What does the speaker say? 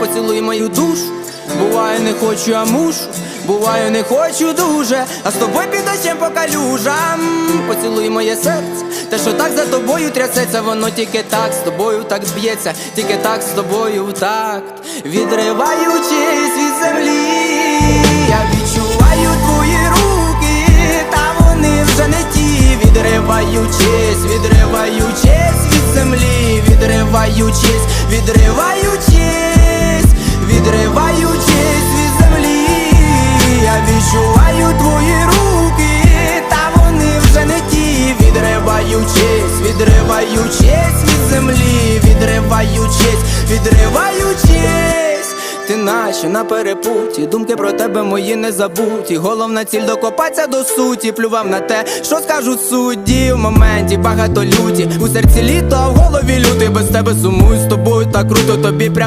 поцілуй мою душу. Буває, не хочу, а мушу. Буваю, не хочу дуже, а з тобою під дощем по калюжам. Поцілуй моє серце, те, що так за тобою трясеться, воно тільки так з тобою так б'ється, тільки так з тобою в такт. Відриваючись від землі, я відчуваю твої руки, та вони вже не ті, відриваючись, відриваючись від землі, відриваючись, відриваючись, відриваючись, відриваючись від землі, відриваючись, відриваючись. Ти наче на перепуті, думки про тебе мої не забуті. Головна ціль докопатися до суті, плював на те, що скажуть судді в моменті багато люті. У серці літо, в голові люти без тебе сумую з тобою так круто, тобі прям.